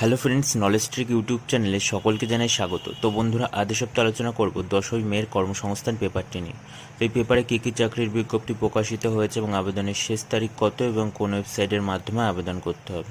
Hello friends knowledge trick YouTube চ্যানেলে সকলকে জানাই স্বাগত। তো বন্ধুরা, আজ সপ্তাহে আলোচনা করব দশই মেয়ের কর্মসংস্থান পেপারটি নিয়ে। তো এই পেপারে কী কী চাকরির বিজ্ঞপ্তি প্রকাশিত হয়েছে এবং আবেদনের শেষ তারিখ কত এবং কোন ওয়েবসাইটের মাধ্যমে আবেদন করতে হবে?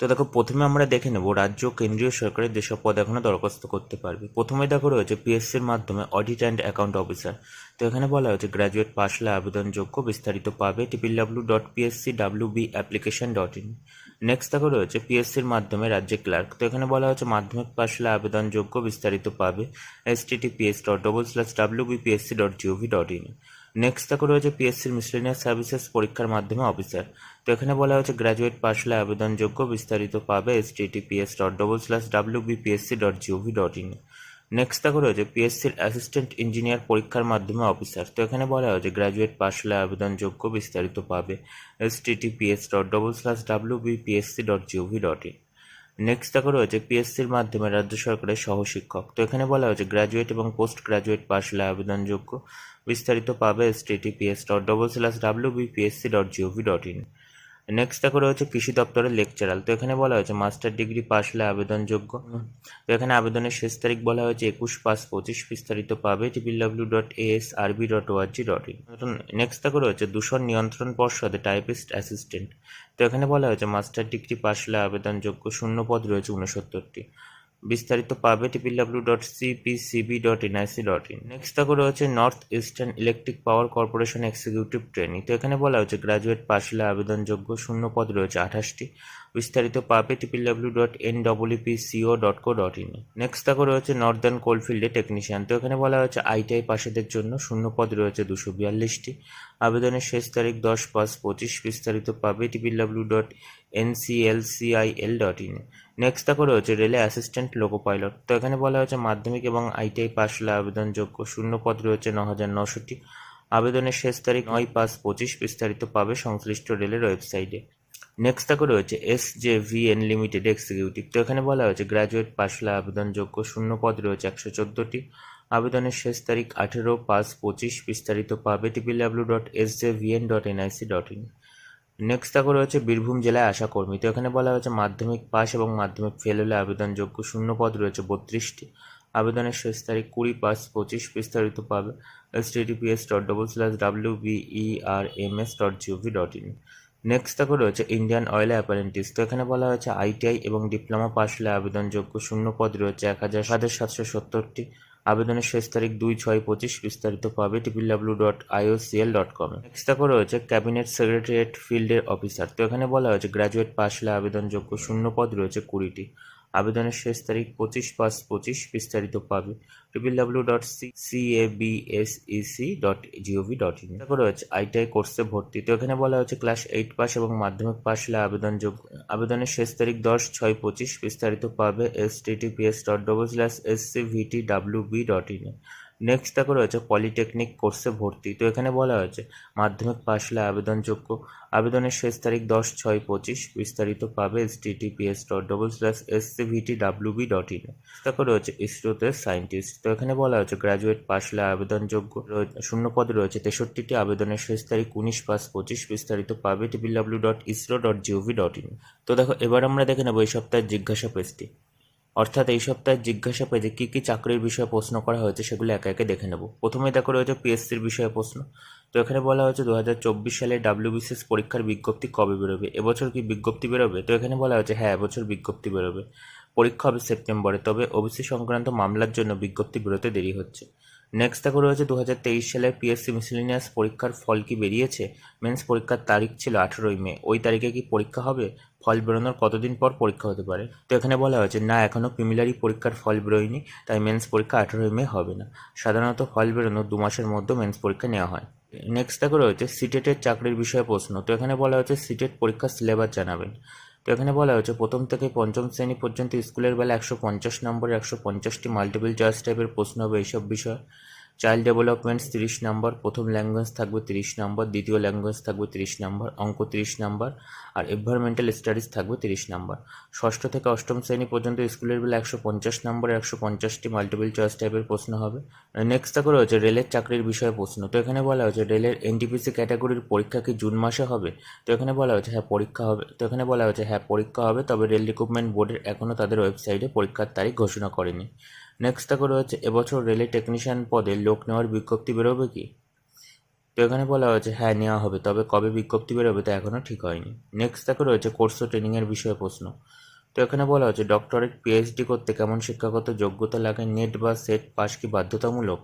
তো দেখো, প্রথমে আমরা দেখে নেব রাজ্য কেন্দ্রীয় সরকারের যেসব পদ এখনও দরখাস্ত করতে পারবে। প্রথমে দেখো রয়েছে পিএসসির মাধ্যমে অডিট অ্যান্ড অ্যাকাউন্ট অফিসার তো এখানে বলা হয়েছে গ্র্যাজুয়েট পাশ হলে আবেদনযোগ্য বিস্তারিত পাবে। Triple W dot PSC W B application dot in next দেখো রয়েছে পিএসসির মাধ্যমে রাজ্যে ক্লার্ক তো এখানে বলা হচ্ছে মাধ্যমিক পাশ হলে আবেদনযোগ্য বিস্তারিত পাবে https dot double slash W BPSC dot GOV dot in next দেখো রয়েছে পিএসসির মিসলেনিয়াস সার্ভিসেস পরীক্ষার মাধ্যমে অফিসার তো এখানে বলা হয়েছে গ্র্যাজুয়েট পাশ হলে আবেদনযোগ্য বিস্তারিত পাবে https dot double slash W BPSC dot GOV dot in next দেখো রয়েছে পিএসসির অ্যাসিস্ট্যান্ট ইঞ্জিনিয়ার পরীক্ষার মাধ্যমে অফিসার তো এখানে বলা হয়েছে গ্র্যাজুয়েট পাশ হলে আবেদনযোগ্য বিস্তারিত পাবে। Https dot double slash W BPSC dot GOV dot in next দেখো রয়েছে পিএসসির মাধ্যমে রাজ্য সরকারের সহশিক্ষক, তো এখানে বলা হয়েছে গ্র্যাজুয়েট এবং পোস্ট গ্র্যাজুয়েট পাশ হলে আবেদনযোগ্য বিস্তারিত পাবে https dot double slash W BPSC dot GOV dot in next দেখো রয়েছে কৃষি দপ্তরের লেকচারাল তো এখানে বলা হয়েছে মাস্টার ডিগ্রি পাস হলে আবেদনযোগ্য। তো এখানে আবেদনের শেষ তারিখ বলা হয়েছে, একুশ পাঁচ পঁচিশ বিস্তারিত পাবে triple W dot S RB dot ORG dot in next দেখো রয়েছে, দূষণ নিয়ন্ত্রণ পর্ষদে টাইপিস্ট অ্যাসিস্ট্যান্ট তো এখানে বলা হয়েছে মাস্টার ডিগ্রি পাস হলে আবেদনযোগ্য, শূন্য পদ রয়েছে উনসত্তরটি। বিস্তারিত পাবে triple W dot CPCB dot NIC dot in next দেখো রয়েছে north eastern electric power corporation executive training তো এখানে বলা হয়েছে গ্রাজুয়েট পাশ হলে আবেদনযোগ্য শূন্য পদ রয়েছে আঠাশটি। বিস্তারিত পাবে triple W dot N WP CO dot co dot in next দেখো রয়েছে নর্দার্ন কোলফিল্ডে টেকনিশিয়ান তো এখানে বলা হয়েছে আইটিআই পাশেদের জন্য শূন্য পদ রয়েছে দুশো বিয়াল্লিশটি। আবেদনের শেষ তারিখ দশ পাঁচ পঁচিশ বিস্তারিত পাবে triple W dot NCLCIL dot in. Next দেখো রয়েছে রেলে অ্যাসিস্ট্যান্ট লোকো পাইলট তো এখানে বলা হয়েছে মাধ্যমিক এবং আইটিআই পাশ হলে আবেদনযোগ্য। শূন্য পদ রয়েছে ন হাজার নশোটি। আবেদনের শেষ তারিখ নয় পাঁচ পঁচিশ বিস্তারিত পাবে সংশ্লিষ্ট রেলের ওয়েবসাইটে। নেক্সট দেখো রয়েছে S J V N limited executive তো এখানে বলা হয়েছে গ্র্যাজুয়েট পাশ হলে আবেদনযোগ্য। শূন্য পদ রয়েছে একশো চোদ্দোটি। আবেদনের শেষ তারিখ আঠেরো পাঁচ পঁচিশ বিস্তারিত পাবে triple W dot S J VN dot NIC dot in next দেখো রয়েছে বীরভূম জেলায় আশা কর্মী। তো এখানে বলা হয়েছে মাধ্যমিক পাস এবং মাধ্যমিক ফেল হলে আবেদনযোগ্য শূন্য পদ রয়েছে বত্রিশটি। আবেদনের শেষ তারিখ কুড়ি পাঁচ পঁচিশ বিস্তারিত পাবে https dot double slash W BE R M S dot GOV dot in next দেখো রয়েছে ইন্ডিয়ান অয়েল অ্যাপারেন্টিস তো এখানে বলা হয়েছে আইটিআই এবং ডিপ্লোমা পাস হলে আবেদনযোগ্য শূন্য পদ রয়েছে এক হাজার সাতশো সত্তরটি। আবেদনের শেষ তারিখ দুই ছয় পঁচিশ বিস্তারিত পাবে triple W dot IOCL dot com next দেখো রয়েছে ক্যাবিনেট সেক্রেটারিয়েট ফিল্ডের অফিসার তো এখানে বলা হয়েছে গ্র্যাজুয়েট পাস হলে আবেদনযোগ্য শূন্য পদ রয়েছে কুড়িটি। আবেদনের শেষ তারিখ পঁচিশ পাঁচ পঁচিশ বিস্তারিত পাবে। Triple W dot C C A B S E C dot GOV dot in তারপর রয়েছে আইটিআই কোর্সে ভর্তি। তো এখানে বলা হয়েছে ক্লাস এইট পাস এবং মাধ্যমিক পাস হলে আবেদনযোগ্য আবেদনের শেষ তারিখ দশ ছয় পঁচিশ বিস্তারিত পাবে। Https dot double slash S C VT W B dot in next দেখো রয়েছে পলিটেকনিক কোর্সে ভর্তি। তো এখানে বলা হয়েছে, মাধ্যমিক পাশ হলে আবেদনযোগ্য। আবেদনের শেষ তারিখ দশ ছয় পঁচিশ। বিস্তারিত পাবে https dot double slash S C VT W B dot in দেখো রয়েছে ইসরোতে সায়েন্টিস্ট তো এখানে বলা হয়েছে গ্র্যাজুয়েট পাশ হলে আবেদনযোগ্য। শূন্য পদ রয়েছে তেষট্টিটি। আবেদনের শেষ তারিখ উনিশ পাঁচ পঁচিশ। বিস্তারিত পাবে triple W dot ISRO dot GOV dot in তো দেখো, এবার আমরা দেখে নেব এই সপ্তাহের জিজ্ঞাসা পেজটি। অর্থাৎ এই সপ্তাহে জিজ্ঞাসা পেজে কী কী চাকরির বিষয়ে প্রশ্ন করা হয়েছে সেগুলো একে একে দেখে নেব। প্রথমে দেখো রয়েছে পিএসসির বিষয়ে প্রশ্ন। তো এখানে বলা হয়েছে দু হাজার চব্বিশ সালে ডাব্লিউবিসিএস পরীক্ষার বিজ্ঞপ্তি কবে বেরোবে? এবছর কি বিজ্ঞপ্তি বেরোবে? তো এখানে বলা হয়েছে হ্যাঁ এবছর বিজ্ঞপ্তি বেরোবে। পরীক্ষা হবে সেপ্টেম্বরে, তবে ওবিসি সংক্রান্ত মামলার জন্য বিজ্ঞপ্তি বেরোতে দেরি হচ্ছে। নেক্সট দেখো রয়েছে দু হাজার তেইশ সালের পিএসসি মিসলিনিয়াস পরীক্ষার ফল কি বেরিয়েছে? মেন্স পরীক্ষার তারিখ ছিল আঠেরোই মে। ওই তারিখে কি পরীক্ষা হবে? ফল বেরোনোর কতদিন পর পরীক্ষা হতে পারে? তো এখানে বলা হয়েছে, না এখনও প্রিমিলারি পরীক্ষার ফল বেরোয়নি, তাই মেন্স পরীক্ষা আঠেরোই মে হবে না। সাধারণত ফল বেরোনোর দু মাসের মধ্যে মেন্স পরীক্ষা নেওয়া হয়। নেক্সট দেখো রয়েছে সিটেটের চাকরির বিষয়ে প্রশ্ন। তো এখানে বলা হয়েছে সিটেট পরীক্ষার সিলেবাস জানাবেন। তো এখানে বলা হয়েছে, প্রথম থেকে পঞ্চম শ্রেণি পর্যন্ত স্কুলের বেলা একশো পঞ্চাশ নম্বরে একশো পঞ্চাশটি মাল্টিপল চয়েস টাইপের প্রশ্ন হবে এইসব বিষয়। চাইল্ড ডেভেলপমেন্টস তিরিশ নম্বর প্রথম ল্যাঙ্গুয়েজ থাকবে তিরিশ নম্বর দ্বিতীয় ল্যাঙ্গুয়েজ থাকবে তিরিশ নম্বর অঙ্ক তিরিশ নম্বর আর এনভায়রনমেন্টাল স্টাডিজ থাকবে তিরিশ নম্বর ষষ্ঠ থেকে অষ্টম শ্রেণি পর্যন্ত স্কুলের বেলা একশো পঞ্চাশ নম্বরে একশো পঞ্চাশটি মাল্টিপল চয়েস টাইপের প্রশ্ন হবে। নেক্সট থাকবে রয়েছে রেলের চাকরির বিষয়ে প্রশ্ন। তো এখানে বলা হয়েছে রেলের এনটিপিসি ক্যাটাগরির পরীক্ষা কি জুন মাসে হবে? তো এখানে বলা হয়েছে হ্যাঁ পরীক্ষা হবে। তো এখানে বলা হয়েছে হ্যাঁ পরীক্ষা হবে, তবে রেল রিক্রুটমেন্ট বোর্ডের এখনও তাদের ওয়েবসাইটে পরীক্ষার তারিখ ঘোষণা করেনি। নেক্সট দেখো রয়েছে এবছর রেলের টেকনিশিয়ান পদে লোক নেওয়ার বিজ্ঞপ্তি বেরোবে কি? তো এখানে বলা হয়েছে হ্যাঁ নেওয়া হবে, তবে কবে বিজ্ঞপ্তি বেরোবে তা এখনও ঠিক হয়নি। নেক্সট দেখো রয়েছে কোর্স ও ট্রেনিংয়ের বিষয়ে প্রশ্ন। তো এখানে বলা হচ্ছে ডক্টরেট পিএইচডি করতে কেমন শিক্ষাগত যোগ্যতা লাগে? নেট বা সেট পাস কি বাধ্যতামূলক?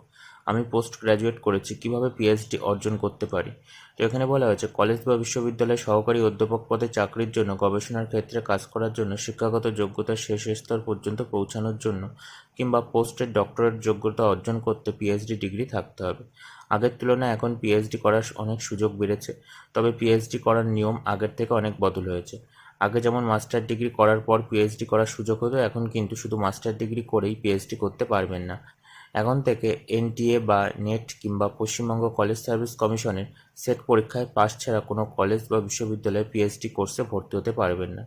আমি পোস্ট গ্র্যাজুয়েট করেছি, কীভাবে পিএইচডি অর্জন করতে পারি? তো এখানে বলা হয়েছে কলেজ বা বিশ্ববিদ্যালয়ে সহকারী অধ্যাপক পদে চাকরির জন্য, গবেষণার ক্ষেত্রে কাজ করার জন্য, শিক্ষাগত যোগ্যতার শেষ স্তর পর্যন্ত পৌঁছানোর জন্য, কিংবা পোস্টের ডক্টরেট যোগ্যতা অর্জন করতে পিএইচডি ডিগ্রি থাকতে হবে। আগের তুলনায় এখন পিএইচডি করার অনেক সুযোগ বেড়েছে, তবে পিএইচডি করার নিয়ম আগের থেকে অনেক বদল হয়েছে। আগে যেমন মাস্টার ডিগ্রি করার পর পিএইচডি করার সুযোগ হতো, এখন কিন্তু শুধু মাস্টার ডিগ্রি করেই পিএইচডি করতে পারবেন না। এখন থেকে এনটিএ বা নেট কিংবা পশ্চিমবঙ্গ কলেজ সার্ভিস কমিশনের সেট পরীক্ষায় পাশ ছাড়া কোনো কলেজ বা বিশ্ববিদ্যালয়ে পিএইচডি কোর্সে ভর্তি হতে পারবেন না।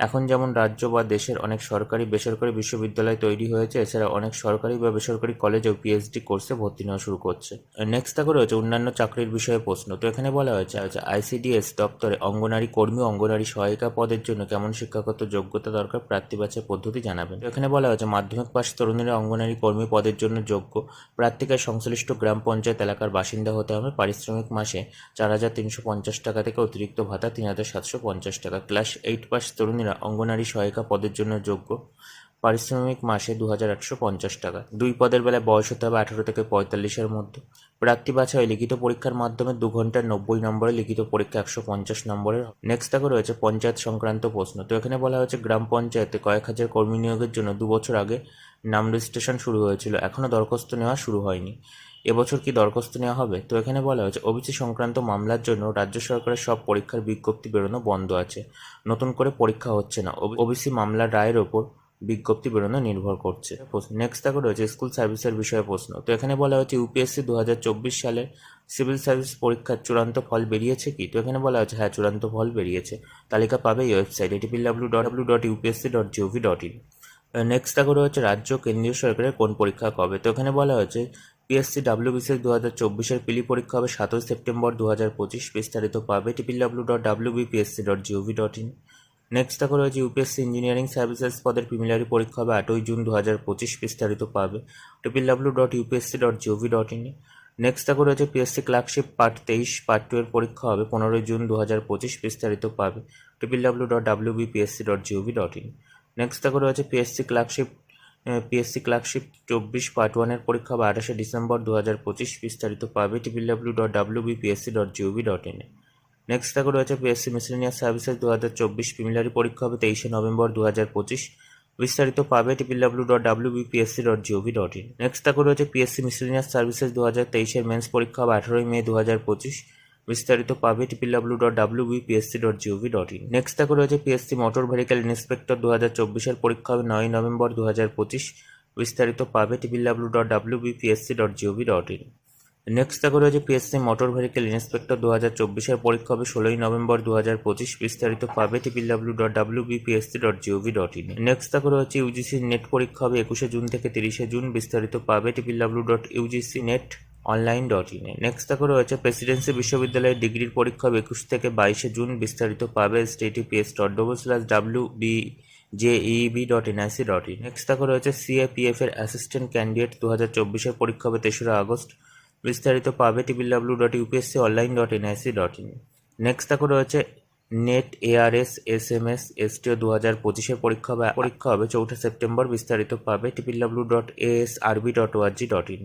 এখন যেমন রাজ্য বা দেশের অনেক সরকারি বেসরকারি বিশ্ববিদ্যালয় তৈরি হয়েছে, এছাড়া অনেক সরকারি বা বেসরকারি কলেজেও পিএইচডি কোর্সে ভর্তি নেওয়া শুরু করছে। নেক্সট থাকা রয়েছে অন্যান্য চাকরির বিষয়ে প্রশ্ন। তো এখানে বলা হয়েছে আইসিডিএস দপ্তরে অঙ্গনারী কর্মী অঙ্গনারী সহায়িকা পদের জন্য কেমন শিক্ষাগত যোগ্যতা দরকার প্রার্থী বাছাই পদ্ধতি জানাবেন। এখানে বলা হয়েছে, মাধ্যমিক পাশ তরুণীরা অঙ্গনারী কর্মী পদের জন্য যোগ্য। প্রার্থীকে সংশ্লিষ্ট গ্রাম পঞ্চায়েত এলাকার বাসিন্দা হতে হবে। পারিশ্রমিক মাসে চার হাজার তিনশো পঞ্চাশ টাকা থেকে অতিরিক্ত ভাতা তিন হাজার সাতশো পঞ্চাশ টাকা। ক্লাস এইট পাস তরুণীরা অঙ্গনারী সহায়িকা পদের জন্য যোগ্য। পারিশ্রমিক মাসে দু হাজার একশো পঞ্চাশ টাকা। দুই পদের বেলায় বয়স হতে হবে আঠারো থেকে পঁয়তাল্লিশের মধ্যে। প্রার্থী বাছাই লিখিত পরীক্ষার মাধ্যমে দু ঘণ্টার নব্বই নম্বরে লিখিত পরীক্ষা একশো পঞ্চাশ নম্বরের নেক্সট থাকে রয়েছে পঞ্চায়েত সংক্রান্ত প্রশ্ন। তো এখানে বলা হয়েছে, গ্রাম পঞ্চায়েতে কয়েক হাজার কর্মী নিয়োগের জন্য দু বছর আগে নাম রেজিস্ট্রেশন শুরু হয়েছিল। এখনও দরখাস্ত নেওয়া শুরু হয়নি। এবছর কি দরখাস্ত নেওয়া হবে? তো এখানে বলা হয়েছে, ওবিসি সংক্রান্ত মামলার জন্য রাজ্য সরকারের সব পরীক্ষার বিজ্ঞপ্তি বেরোনো বন্ধ আছে। নতুন করে পরীক্ষা হচ্ছে না। ওবিসি মামলার রায়ের ওপর বিজ্ঞপ্তি বেরোনো নির্ভর করছে। নেক্সট থাকে রয়েছে স্কুল সার্ভিসের বিষয়ে প্রশ্ন। তো এখানে বলা হয়েছে ইউপিএসসি দু হাজার চব্বিশ সালে সিভিল সার্ভিস পরীক্ষার চূড়ান্ত ফল বেরিয়েছে কি? তো এখানে বলা হয়েছে হ্যাঁ চূড়ান্ত ফল বেরিয়েছে। তালিকা পাবে এই website ATP W dot W dot UPSC dot GOV dot in next থাকে রয়েছে রাজ্য কেন্দ্রীয় সরকারের কোন পরীক্ষা কবে তো এখানে বলা হয়েছে পিএসসি ডাব্লিউবিসিএস দু হাজার চব্বিশের পিলি পরীক্ষা হবে সাতই সেপ্টেম্বর দু হাজার পঁচিশ। বিস্তারিত পাবে triple W dot W BPSC dot gov dot in next থাকে রয়েছে ইউপিএসসি ইঞ্জিনিয়ারিং সার্ভিসেস পদের প্রিমিলারি পরীক্ষা হবে আটই জুন দু হাজার পঁচিশ। বিস্তারিত পাবে triple W dot UPSC dot GOV dot in next থাকে রয়েছে পিএসসি ক্লার্কশিপ পার্ট তেইশ পার্ট টু এর পরীক্ষা হবে পনেরোই জুন দু হাজার পঁচিশ। বিস্তারিত পাবে triple W dot W BPSC dot GOV dot in next থাকে রয়েছে পিএসসি ক্লার্কশিপ পিএসসি ক্লার্কশিপ চব্বিশ পার্ট ওয়ানের পরীক্ষা হবে আঠাশে ডিসেম্বর দু হাজার পঁচিশ বিস্তারিত পাবে triple W dot W BPSC dot GOV dot in next থাকে রয়েছে পিএসসি মিসলেনিয়াস সার্ভিসেস দু হাজার চব্বিশ প্রিমিলারি পরীক্ষা হবে তেইশে নভেম্বর দু হাজার পঁচিশ বিস্তারিত পাবে triple W dot W BPSC dot GOV dot in next থাকে রয়েছে পিএসসি মিসলেনিয়াস সার্ভিসেস দু হাজার তেইশের মেন্স পরীক্ষা হবে আঠারোই মে দু হাজার পঁচিশ বিস্তারিত পাবে triple W dot W BPSC dot GOV dot in next থাকে রয়েছে পিএসসি মোটর ভেহিকেল ইন্সপেক্টর দু হাজার চব্বিশের পরীক্ষা হবে নয় নভেম্বর দু হাজার পঁচিশ। বিস্তারিত পাবে triple W dot W BPSC dot GOV dot in next থাকে রয়েছে পিএসসি মোটর ভেহিক্যাল ইন্সপেক্টর দু হাজার চব্বিশের পরীক্ষা হবে ষোলোই নভেম্বর দু হাজার পঁচিশ। বিস্তারিত পাবে triple W dot W BPSC dot GOV dot in next থাকে রয়েছে ইউজিসি নেট পরীক্ষা হবে একুশে জুন থেকে তিরিশে জুন। বিস্তারিত পাবে triple W dot UGC NET online dot ইনে নেক্সট থাকে রয়েছে প্রেসিডেন্সি বিশ্ববিদ্যালয়ের ডিগ্রির পরীক্ষা একুশ থেকে বাইশে জুন বিস্তারিত পাবে https dot double slash W B JEB dot NIC dot in next থাকে রয়েছে সিএপিএফ এর অ্যাসিস্ট্যান্ট ক্যান্ডিডেট দু হাজার চব্বিশের পরীক্ষা হবে তেসরা আগস্ট। বিস্তারিত পাবে triple W dot UPSC online dot NIC dot in next থাকে রয়েছে NET ARS S M S STO দু হাজার পঁচিশের পরীক্ষা পরীক্ষা হবে। চৌঠা সেপ্টেম্বর বিস্তারিত পাবে triple W dot S RB dot ORG dot in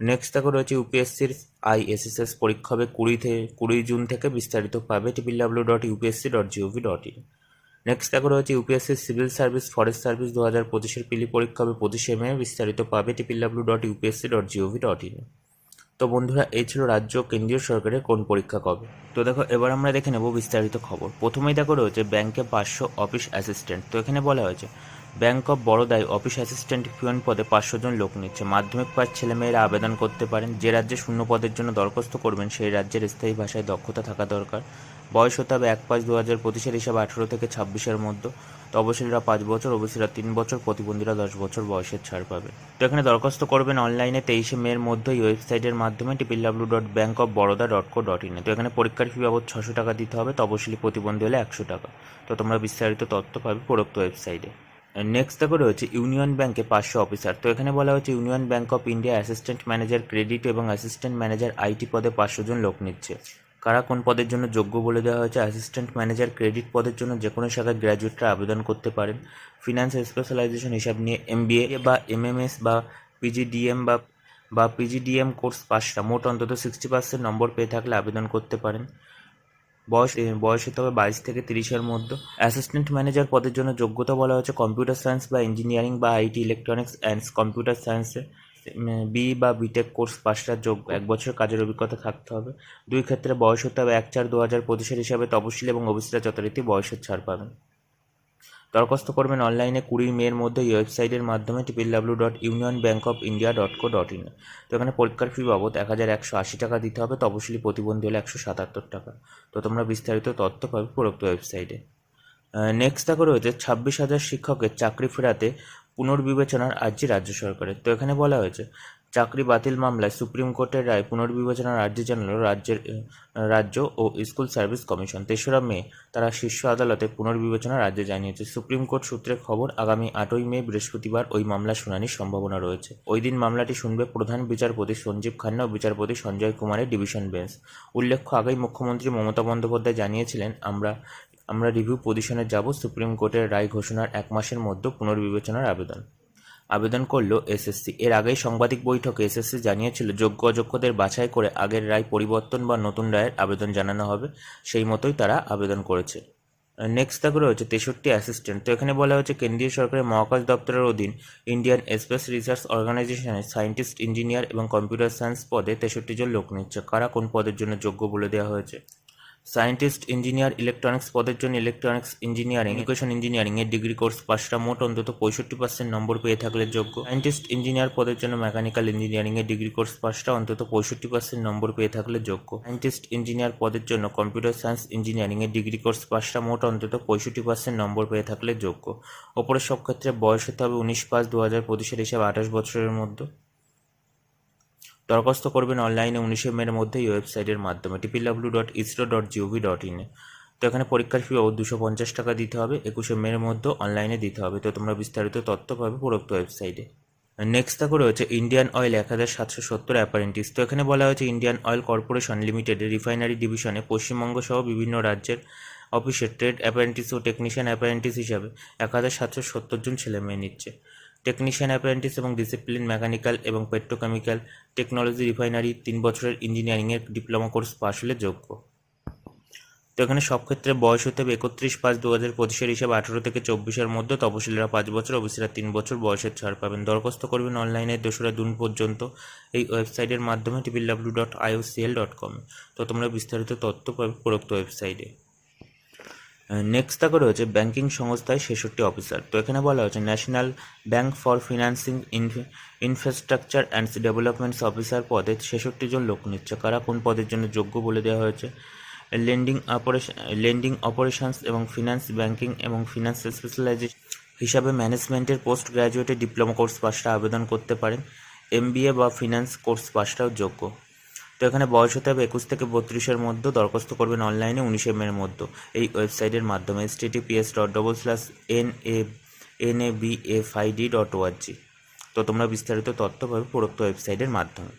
next থাকে রয়েছে ইউপিএসসির আইএসএসএস পরীক্ষা হবে কুড়ি থেকে কুড়ি জুন থেকে বিস্তারিত পাবে triple W dot UPSC dot GOV dot in next দেখো রয়েছে UPSC civil service forest service দু হাজার পঁচিশের পিলি পরীক্ষা হবে পঁচিশে মে, বিস্তারিত পাবে triple W dot UPSC dot GOV dot in তো বন্ধুরা, এই ছিল রাজ্য কেন্দ্রীয় সরকারের কোন পরীক্ষা কবে? তো দেখো, এবার আমরা দেখে নেব বিস্তারিত খবর। প্রথমেই দেখো রয়েছে ব্যাংকে পাঁচশো অফিস অ্যাসিস্ট্যান্ট। তো এখানে বলা হয়েছে ব্যাংক অফ বরোদায় অফিস অ্যাসিস্ট্যান্ট পিয়ন পদে পাঁচশো জন লোক নিচ্ছে। মাধ্যমিক পাস ছেলেমেয়েরা আবেদন করতে পারেন। যে রাজ্যে শূন্য পদের জন্য দরখাস্ত করবেন, সেই রাজ্যের স্থায়ী ভাষায় দক্ষতা থাকা দরকার। বয়স হতে হবে এক পাঁচ দু হাজার পঁচিশের হিসাবে আঠেরো থেকে ছাব্বিশের মধ্যে। তপশিলীরা পাঁচ বছর, ওবিসিরা তিন বছর, প্রতিবন্ধীরা দশ বছর বয়সের ছাড় পাবে। তো এখানে দরখাস্ত করবেন অনলাইনে তেইশে মের মধ্যে এই ওয়েবসাইটের মাধ্যমে triple W dot bank of Baroda dot co dot ইনে তো এখানে পরীক্ষার ফি বাবদ ছশো টাকা দিতে হবে তপশিলি প্রতিবন্ধী হলে একশো টাকা। তো তোমরা বিস্তারিত তথ্য পাবে উপরোক্ত ওয়েবসাইটে। নেক্সট দেখো রয়েছে ইউনিয়ন ব্যাংকে পাঁচশো অফিসার তো এখানে বলা হচ্ছে union bank of India assistant manager credit এবং অ্যাসিস্ট্যান্ট ম্যানেজার আইটি পদে পাঁচশো জন লোক নিচ্ছে। কারা কোন পদের জন্য যোগ্য বলে দেওয়া হয়েছে? অ্যাসিস্ট্যান্ট ম্যানেজার ক্রেডিট পদের জন্য যে কোনো শাখায় গ্র্যাজুয়েটরা আবেদন করতে পারেন। ফিনান্স স্পেশালাইজেশন হিসাব নিয়ে এমবিএ বা এমএমএস বা পিজিডিএম বা বা পিজিডিএম কোর্স পাসটা মোট অন্তত সিক্সটি পার্সেন্ট নম্বর পেয়ে থাকলে আবেদন করতে পারেন। বয়স বয়স হতে হবে বাইশ থেকে তিরিশের মধ্যে। অ্যাসিস্ট্যান্ট ম্যানেজার পদের জন্য যোগ্যতা বলা হচ্ছে কম্পিউটার সায়েন্স বা ইঞ্জিনিয়ারিং বা আইটি ইলেকট্রনিক্স অ্যান্ড কম্পিউটার সায়েন্সে বি বা বিটেক কোর্স পাশটা যোগ, এক বছর কাজের অভিজ্ঞতা থাকতে হবে। দুই ক্ষেত্রে বয়স হতে হবে এক চার দু হাজার পঁচিশের হিসাবে তপশিল এবং অবিসিরা যথারীতি বয়সের ছাড় পাবেন। দরখাস্ত করবেন অনলাইনে কুড়ি মের মধ্যে এই ওয়েবসাইটের মাধ্যমে triple W dot union bank of India dot co dot in. তো এখানে পরীক্ষার ফি বাবদ এক হাজার একশো আশি টাকা দিতে হবে তপশিলি প্রতিবন্ধী হলে একশো সাতাত্তর টাকা। তো তোমরা বিস্তারিত তথ্য পাবে উপরোক্ত ওয়েবসাইটে। নেক্সট দেখো রয়েছে, ছাব্বিশ হাজার শিক্ষকের চাকরি ফেরাতে পুনর্বিবেচনার আর্জি রাজ্য সরকারের। তো এখানে বলা হয়েছে চাকরি বাতিল মামলায় সুপ্রিম কোর্টের রায় পুনর্বিবেচনার আর্জি জানালো রাজ্যের রাজ্য ও স্কুল সার্ভিস কমিশন। তেসরা মে তারা শীর্ষ আদালতে পুনর্বিবেচনার আর্জি জানিয়েছে, সুপ্রিম কোর্ট সূত্রে খবর, আগামী আটই মে বৃহস্পতিবার ওই মামলা শুনানির সম্ভাবনা রয়েছে। ওই দিন মামলাটি শুনবে প্রধান বিচারপতি সঞ্জীব খান্না ও বিচারপতি সঞ্জয় কুমারের ডিভিশন বেঞ্চ। উল্লেখ্য, আগেই মুখ্যমন্ত্রী মমতা বন্দ্যোপাধ্যায় জানিয়েছিলেন, আমরা আমরা রিভিউ পজিশনে যাব, সুপ্রিম কোর্টের রায় ঘোষণার এক মাসের মধ্যে পুনর্বিবেচনার আবেদন। আবেদন করল এসএসসি। এর আগেই সাংবাদিক বৈঠকে এসএসসি জানিয়েছিল, যোগ্য অযোগ্যদের বাছাই করে আগের রায় পরিবর্তন বা নতুন রায়ের আবেদন জানানো হবে। সেই মতোই তারা আবেদন করেছে। নেক্সট দেখো রয়েছে তেষট্টি অ্যাসিস্ট্যান্ট তো এখানে বলা হয়েছে, কেন্দ্রীয় সরকারের মহাকাশ দপ্তরের অধীন ইন্ডিয়ান স্পেস রিসার্চ অর্গানাইজেশনের সায়েন্টিস্ট ইঞ্জিনিয়ার এবং কম্পিউটার সায়েন্স পদে তেষট্টি জন লোক নিচ্ছে। কারা কোন পদের জন্য যোগ্য বলে দেওয়া হয়েছে? সায়েন্টিস্ট, ইঞ্জিনিয়ার, ইলেকট্রনিক্স পদের জন্য ইলেকট্রনিক্স ইঞ্জিনিয়ারিং, এডুকেশন ইঞ্জিনিয়ারিং এর ডিগ্রি কোর্স পাঁচটা মোট অন্তত পঁয়ষট্টি পার্সেন্ট নম্বর পেয়ে থাকলে যোগ্য। সায়েন্টিস্ট, ইঞ্জিনিয়ার পদের জন্য মেকানিক্যাল ইঞ্জিনিয়ারিং এর ডিগ্রি কোর্স পাঁচটা অন্তত পঁয়ষট্টি পার্সেন্ট নম্বর পেয়ে থাকলে যোগ্য। সায়েন্টিস্ট, ইঞ্জিনিয়ার পদের জন্য কম্পিউটার সায়েন্স ইঞ্জিনিয়ারিং এর ডিগ্রি কোর্স পাঁচটা মোট অন্তত পঁয়ষট্টি পার্সেন্ট নম্বর পেয়ে থাকলে যোগ্য। ওপরের সব ক্ষেত্রে বয়স হতে হবে উনিশ পাঁচ দু হাজার পঁচিশের হিসাবে আঠাশ বছরের মধ্যে। দরখাস্ত করবেন অনলাইনে উনিশে মের মধ্যে এই ওয়েবসাইটের মাধ্যমে triple W dot ISRO dot GOV dot ইনে তো এখানে পরীক্ষার ফি বাবদ দুশো পঞ্চাশ টাকা দিতে হবে, একুশে মের মধ্যে অনলাইনে দিতে হবে। তো তোমরা বিস্তারিত তথ্য পাবে উপরোক্ত ওয়েবসাইটে নেক্সট দেখো রয়েছে ইন্ডিয়ান অয়েল এক হাজার সাতশো সত্তর অ্যাপারেন্টিস তো এখানে বলা হয়েছে ইন্ডিয়ান অয়েল কর্পোরেশন লিমিটেডের রিফাইনারি ডিভিশনে পশ্চিমবঙ্গ সহ বিভিন্ন রাজ্যের অফিসে ট্রেড অ্যাপারেন্টিস ও টেকনিশিয়ান অ্যাপারেন্টিস হিসাবে এক হাজার সাতশো সত্তর জন ছেলে মেয়ে নিচ্ছে। টেকনিশিয়ান অ্যাপারেন্টিস এবং ডিসিপ্লিন মেকানিক্যাল এবং পেট্রোকেমিক্যাল টেকনোলজি রিফাইনারি তিন বছরের ইঞ্জিনিয়ারিংয়ের ডিপ্লোমা কোর্স পাশ হলে যোগ্য। তো এখানে সব ক্ষেত্রে বয়স হতে হবে একত্রিশ পাঁচ দু হাজার পঁচিশের হিসাবে আঠেরো থেকে চব্বিশের মধ্যে তপশিলীরা পাঁচ বছর ওবিসিরা তিন বছর, বয়সের ছাড় পাবেন। দরখাস্ত করবেন অনলাইনে দোসরা জুন পর্যন্ত। এই ওয়েবসাইটের মাধ্যমে triple W dot IOCL dot com তো তোমরা বিস্তারিত তথ্য পাবে প্রোক্ত ওয়েবসাইটে। নেক্সট তাকে রয়েছে ব্যাংকিং সংস্থায় ছেষট্টি অফিসার তো এখানে বলা হয়েছে national bank for financing infrastructure and developments officer পদে ছেষট্টি জন লোক নিচ্ছে। কারা কোন পদের জন্য যোগ্য বলে দেওয়া হয়েছে? লেন্ডিং অপারেশন লেন্ডিং অপারেশনস এবং ফিনান্স ব্যাংকিং এবং ফিনান্স স্পেশালাইজেশন হিসাবে ম্যানেজমেন্টের পোস্ট গ্র্যাজুয়েটের ডিপ্লোমা কোর্স পাশটা আবেদন করতে পারেন। এমবিএ বা ফিনান্স কোর্স পাশটাও যোগ্য। তো এখানে বয়স হতে হবে একুশ থেকে বত্রিশের মধ্যে, দরখাস্ত করবেন অনলাইনে উনিশে মের মধ্যে। এই ওয়েবসাইটের মাধ্যমে https dot double slash N A N A B F I D dot ORG তো তোমরা বিস্তারিত তথ্য পাবে উপরোক্ত ওয়েবসাইটের মাধ্যমে।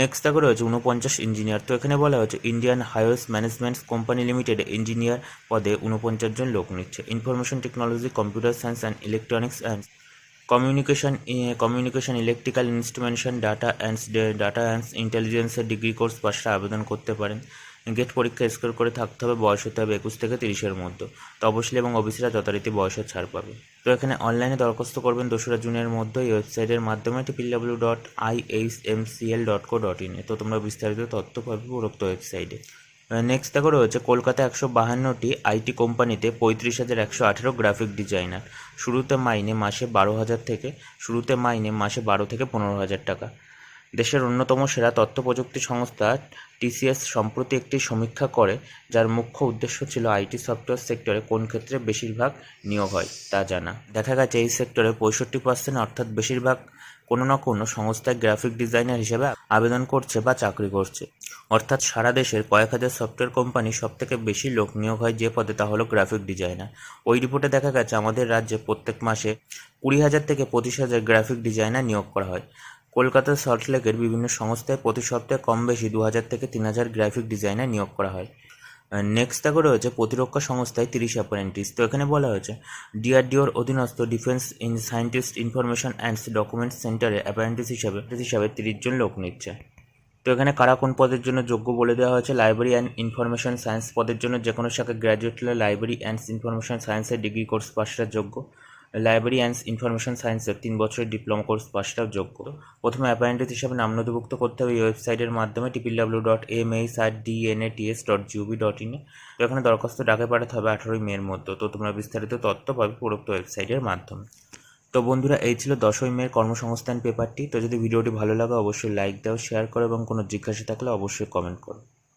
নেক্সট দেখো রয়েছে উনপঞ্চাশ ইঞ্জিনিয়ার তো এখানে বলা হয়েছে Indian highways management company limited engineer পদে উনপঞ্চাশ জন লোক নিচ্ছে। Information technology computer science and electronics and communication communication electrical instrumentation data and data and ইন্টেলিজেন্সের ডিগ্রি কোর্স পাশটা আবেদন করতে পারেন। গেট পরীক্ষা স্কোর করে থাকতে হবে, বয়স হতে হবে একুশ থেকে তিরিশের মধ্যে। তপশিলি এবং অফিসিরা যথারীতি বয়সের ছাড় পাবে। তো এখানে অনলাইনে দরখাস্ত করবেন দোসরা জুনের মধ্যে এই ওয়েবসাইটের মাধ্যমে triple W dot I H M C L dot co dot in এ। তো তোমরা বিস্তারিত তথ্য পাবে উপরোক্ত ওয়েবসাইটে নেক্সট দেখো রয়েছে কলকাতা একশো বাহান্নটি আইটি কোম্পানিতে পঁয়ত্রিশ হাজার একশো আঠেরো গ্রাফিক ডিজাইনার শুরুতে মাইনে মাসে বারো হাজার থেকে, শুরুতে মাইনে মাসে বারো থেকে পনেরো হাজার টাকা। দেশের অন্যতম সেরা তথ্য প্রযুক্তি সংস্থা টিসিএস সম্প্রতি একটি সমীক্ষা করে, যার মুখ্য উদ্দেশ্য ছিল আইটি সফটওয়্যার সেক্টরে কোন ক্ষেত্রে বেশিরভাগ নিয়োগ হয় তা জানা। দেখা গেছে এই সেক্টরে পঁয়ষট্টি পার্সেন্ট অর্থাৎ বেশিরভাগ কোনো না কোনো সংস্থায় গ্রাফিক ডিজাইনার হিসেবে আবেদন করছে বা চাকরি করছে। অর্থাৎ সারা দেশের কয়েক হাজার সফটওয়্যার কোম্পানি সব থেকে বেশি লোক নিয়োগ হয় যে পদে তা হলো গ্রাফিক ডিজাইনার ওই রিপোর্টে দেখা গেছে, আমাদের রাজ্যে প্রত্যেক মাসে কুড়ি হাজার থেকে পঁচিশ হাজার গ্রাফিক ডিজাইনার নিয়োগ করা হয়। কলকাতার সল্টলেকের বিভিন্ন সংস্থায় প্রতি সপ্তাহে কম বেশি দু হাজার থেকে তিন হাজার গ্রাফিক ডিজাইনার নিয়োগ করা হয়। নেক্সট দেখো রয়েছে প্রতিরক্ষা সংস্থায় তিরিশ অ্যাপারেন্টিস তো এখানে বলা হয়েছে ডিআরডিওর অধীনস্থ defence in scientist information and document সেন্টারে অ্যাপারেন্টিস হিসাবে হিসাবে তিরিশ জন লোক নিচ্ছে। তো এখানে কারা কোন পদের জন্য যোগ্য বলে দেওয়া হয়েছে? লাইব্রেরি অ্যান্ড ইনফরমেশন সায়েন্স পদের জন্য যে কোনো শাখা গ্র্যাজুয়েট লাইব্রেরি অ্যান্ড ইনফরমেশন সায়েন্সের ডিগ্রি কোর্স পাশটা যোগ্য। লাইব্রেরি অ্যান্ড ইনফরমেশন সায়েন্সের তিন বছরের ডিপ্লোমা কোর্স পাশটাও যোগ্য। প্রথমে অ্যাপারেন্টিস হিসাবে নাম নথিভুক্ত করতে হবে। এই ওয়েবসাইটের মাধ্যমে triple W dot M H R D N A T S dot GOV dot in এখানে দরখাস্ত ডাকে পাঠাতে হবে আঠারোই মের মধ্যে। তো তোমরা বিস্তারিত তথ্য পাবে উপরোক্ত ওয়েবসাইটের মাধ্যমে। তো বন্ধুরা, এই ছিল দশই মেয়ের কর্মসংস্থান পেপারটি তো যদি ভিডিওটি ভালো লাগে, অবশ্যই লাইক দাও শেয়ার করো এবং কোনো জিজ্ঞাসা থাকলে অবশ্যই কমেন্ট করো।